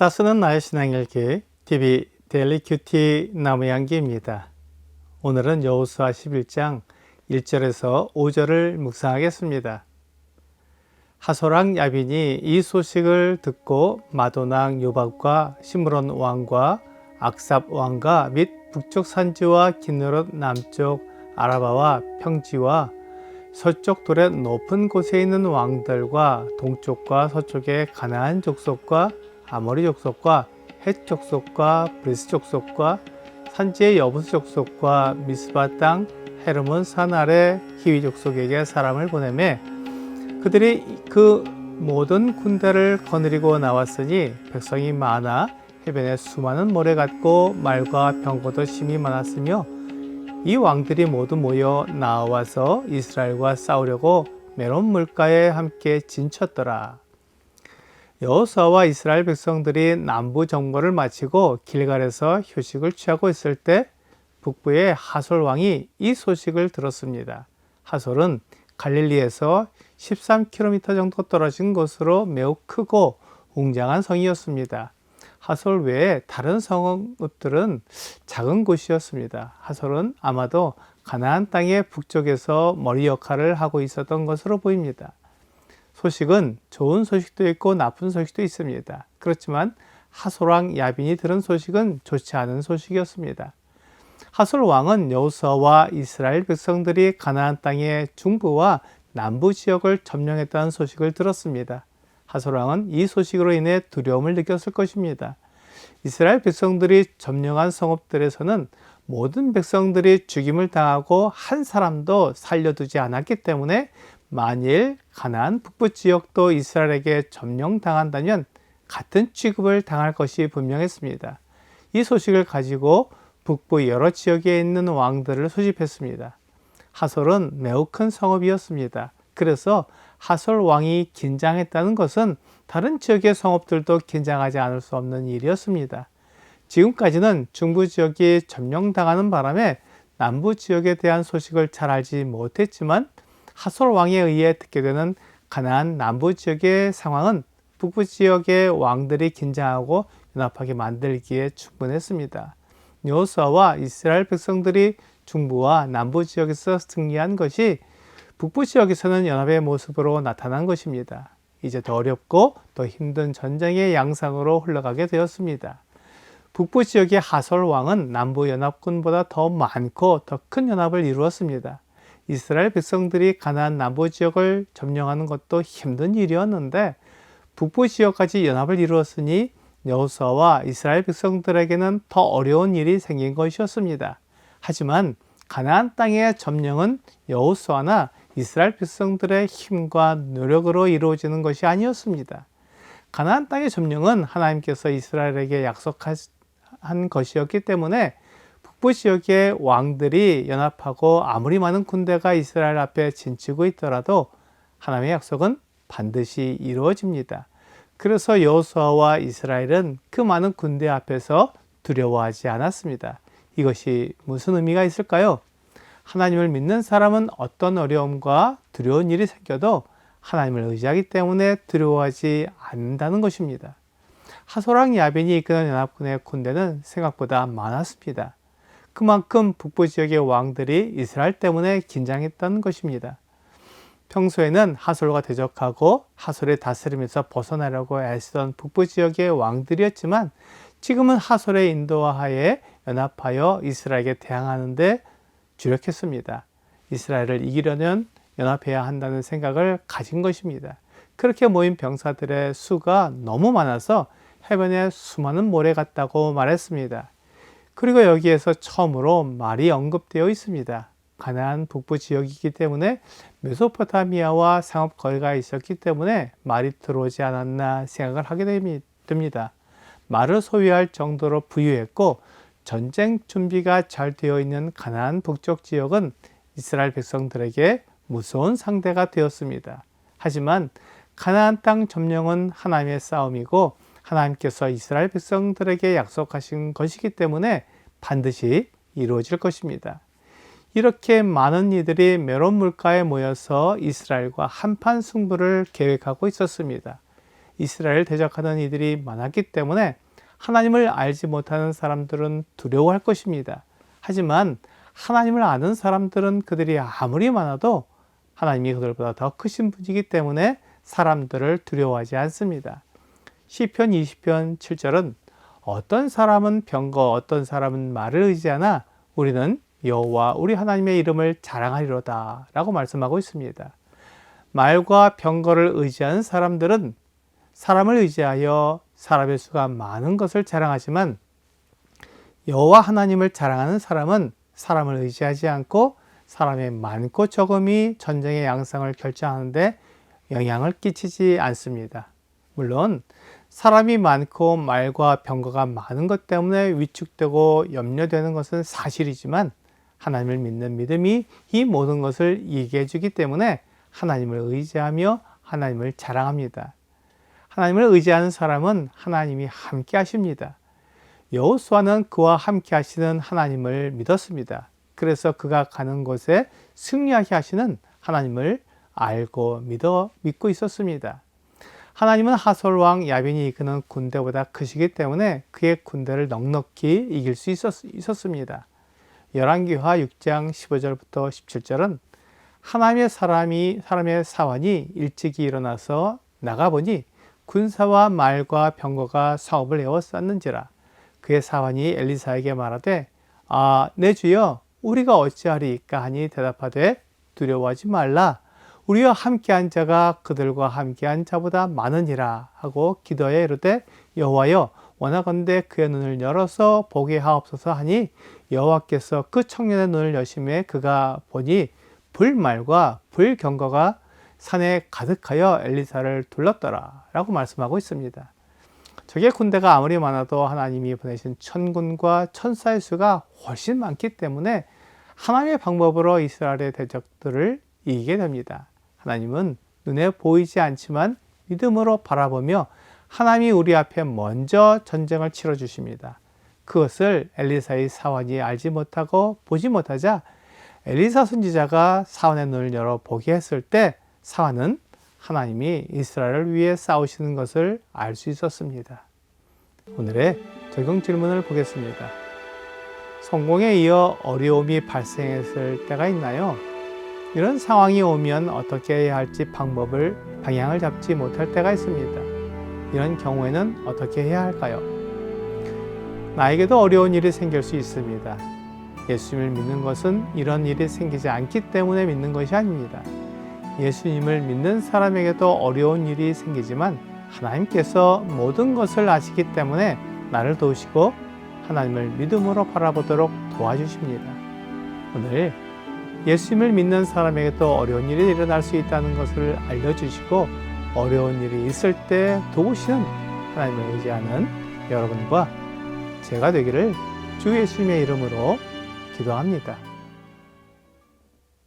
날마다 쓰는 나의 신앙일기 TV 데일리 큐티 나무양기입니다. 오늘은 여호수아 11장 1절에서 5절을 묵상하겠습니다. 하소랑 야빈이 이 소식을 듣고 마도낭 요박과 시므론 왕과 악삽 왕과 및 북쪽 산지와 기느롯 남쪽 아라바와 평지와 서쪽 돌의 높은 곳에 있는 왕들과 동쪽과 서쪽의 가나안 족속과 아모리 족속과 헷 족속과 브리스 족속과 산지의 여부스 족속과 미스바 땅 헤르몬 산 아래 히위 족속에게 사람을 보내매 그들이 그 모든 군대를 거느리고 나왔으니 백성이 많아 해변에 수많은 모래 같고 말과 병거도 심히 많았으며 이 왕들이 모두 모여 나와서 이스라엘과 싸우려고 메론 물가에 함께 진쳤더라. 여호수아와 이스라엘 백성들이 남부 점거를 마치고 길갈에서 휴식을 취하고 있을 때 북부의 하솔 왕이 이 소식을 들었습니다. 하솔은 갈릴리에서 13km 정도 떨어진 곳으로 매우 크고 웅장한 성이었습니다. 하솔 외에 다른 성읍들은 작은 곳이었습니다. 하솔은 아마도 가나안 땅의 북쪽에서 머리 역할을 하고 있었던 것으로 보입니다. 소식은 좋은 소식도 있고 나쁜 소식도 있습니다. 그렇지만 하솔왕 야빈이 들은 소식은 좋지 않은 소식이었습니다. 하솔 왕은 여호수아와 이스라엘 백성들이 가나안 땅의 중부와 남부 지역을 점령했다는 소식을 들었습니다. 하솔 왕은 이 소식으로 인해 두려움을 느꼈을 것입니다. 이스라엘 백성들이 점령한 성읍들에서는 모든 백성들이 죽임을 당하고 한 사람도 살려두지 않았기 때문에 만일 가나안 북부 지역도 이스라엘에게 점령당한다면 같은 취급을 당할 것이 분명했습니다. 이 소식을 가지고 북부 여러 지역에 있는 왕들을 소집했습니다. 하솔은 매우 큰 성읍이었습니다. 그래서 하솔 왕이 긴장했다는 것은 다른 지역의 성읍들도 긴장하지 않을 수 없는 일이었습니다. 지금까지는 중부 지역이 점령당하는 바람에 남부 지역에 대한 소식을 잘 알지 못했지만 하솔 왕에 의해 듣게 되는 가나안 남부 지역의 상황은 북부 지역의 왕들이 긴장하고 연합하게 만들기에 충분했습니다. 여호수아와 이스라엘 백성들이 중부와 남부 지역에서 승리한 것이 북부 지역에서는 연합의 모습으로 나타난 것입니다. 이제 더 어렵고 더 힘든 전쟁의 양상으로 흘러가게 되었습니다. 북부 지역의 하솔 왕은 남부 연합군보다 더 많고 더 큰 연합을 이루었습니다. 이스라엘 백성들이 가나안 남부 지역을 점령하는 것도 힘든 일이었는데 북부 지역까지 연합을 이루었으니 여호수아와 이스라엘 백성들에게는 더 어려운 일이 생긴 것이었습니다. 하지만 가나안 땅의 점령은 여호수아나 이스라엘 백성들의 힘과 노력으로 이루어지는 것이 아니었습니다. 가나안 땅의 점령은 하나님께서 이스라엘에게 약속한 것이었기 때문에 북부 지역의 왕들이 연합하고 아무리 많은 군대가 이스라엘 앞에 진치고 있더라도 하나님의 약속은 반드시 이루어집니다. 그래서 여호수아와 이스라엘은 그 많은 군대 앞에서 두려워하지 않았습니다. 이것이 무슨 의미가 있을까요? 하나님을 믿는 사람은 어떤 어려움과 두려운 일이 생겨도 하나님을 의지하기 때문에 두려워하지 않는다는 것입니다. 하소랑 야벤이 이끄는 연합군의 군대는 생각보다 많았습니다. 그만큼 북부 지역의 왕들이 이스라엘 때문에 긴장했던 것입니다. 평소에는 하솔과 대적하고 하솔의 다스림에서 벗어나려고 애쓰던 북부 지역의 왕들이었지만 지금은 하솔의 인도와 하에 연합하여 이스라엘에게 대항하는데 주력했습니다. 이스라엘을 이기려면 연합해야 한다는 생각을 가진 것입니다. 그렇게 모인 병사들의 수가 너무 많아서 해변에 수많은 모래 같다고 말했습니다. 그리고 여기에서 처음으로 말이 언급되어 있습니다. 가나안 북부 지역이기 때문에 메소포타미아와 상업 거리가 있었기 때문에 말이 들어오지 않았나 생각을 하게 됩니다. 말을 소유할 정도로 부유했고 전쟁 준비가 잘 되어 있는 가나안 북쪽 지역은 이스라엘 백성들에게 무서운 상대가 되었습니다. 하지만 가나안 땅 점령은 하나님의 싸움이고 하나님께서 이스라엘 백성들에게 약속하신 것이기 때문에 반드시 이루어질 것입니다. 이렇게 많은 이들이 메론 물가에 모여서 이스라엘과 한판 승부를 계획하고 있었습니다. 이스라엘 대적하는 이들이 많았기 때문에 하나님을 알지 못하는 사람들은 두려워할 것입니다. 하지만 하나님을 아는 사람들은 그들이 아무리 많아도 하나님이 그들보다 더 크신 분이기 때문에 사람들을 두려워하지 않습니다. 시편 20편 7절은 어떤 사람은 병거 어떤 사람은 말을 의지하나 우리는 여호와 우리 하나님의 이름을 자랑하리로다라고 말씀하고 있습니다. 말과 병거를 의지하는 사람들은 사람을 의지하여 사람의 수가 많은 것을 자랑하지만 여호와 하나님을 자랑하는 사람은 사람을 의지하지 않고 사람의 많고 적음이 전쟁의 양상을 결정하는데 영향을 끼치지 않습니다. 물론 사람이 많고 말과 병거가 많은 것 때문에 위축되고 염려되는 것은 사실이지만 하나님을 믿는 믿음이 이 모든 것을 이기해 주기 때문에 하나님을 의지하며 하나님을 자랑합니다. 하나님을 의지하는 사람은 하나님이 함께 하십니다. 여호수아는 그와 함께 하시는 하나님을 믿었습니다. 그래서 그가 가는 곳에 승리하게 하시는 하나님을 알고 믿어 믿고 있었습니다. 하나님은 하솔 왕 야빈이 이끄는 군대보다 크시기 때문에 그의 군대를 넉넉히 이길 수 있었, 있었 습니다. 열왕기하 6장 15절부터 17절은 하나님의 사람이 사람의 사원이 일찍이 일어나서 나가보니 군사와 말과 병거가 사업을 에워쌌는지라 그의 사원이 엘리사에게 말하되 아 내 주여 우리가 어찌하리까 하니 대답하되 두려워하지 말라 우리와 함께한 자가 그들과 함께한 자보다 많으니라 하고 기도하여 이르되 여호와여 원하건대 그의 눈을 열어서 보게 하옵소서 하니 여호와께서 그 청년의 눈을 여심해 그가 보니 불말과 불경거가 산에 가득하여 엘리사를 둘렀더라 라고 말씀하고 있습니다. 적의 군대가 아무리 많아도 하나님이 보내신 천군과 천사의 수가 훨씬 많기 때문에 하나님의 방법으로 이스라엘의 대적들을 이기게 됩니다. 하나님은 눈에 보이지 않지만 믿음으로 바라보며 하나님이 우리 앞에 먼저 전쟁을 치러 주십니다. 그것을 엘리사의 사원이 알지 못하고 보지 못하자 엘리사 선지자가 사원의 눈을 열어 보게 했을 때 사원은 하나님이 이스라엘을 위해 싸우시는 것을 알 수 있었습니다. 오늘의 적용 질문을 보겠습니다. 성공에 이어 어려움이 발생했을 때가 있나요? 이런 상황이 오면 어떻게 해야 할지 방법을 방향을 잡지 못할 때가 있습니다. 이런 경우에는 어떻게 해야 할까요? 나에게도 어려운 일이 생길 수 있습니다. 예수님을 믿는 것은 이런 일이 생기지 않기 때문에 믿는 것이 아닙니다. 예수님을 믿는 사람에게도 어려운 일이 생기지만 하나님께서 모든 것을 아시기 때문에 나를 도우시고 하나님을 믿음으로 바라보도록 도와주십니다. 오늘 예수님을 믿는 사람에게도 어려운 일이 일어날 수 있다는 것을 알려주시고 어려운 일이 있을 때 도우시는 하나님을 의지하는 여러분과 제가 되기를 주 예수님의 이름으로 기도합니다.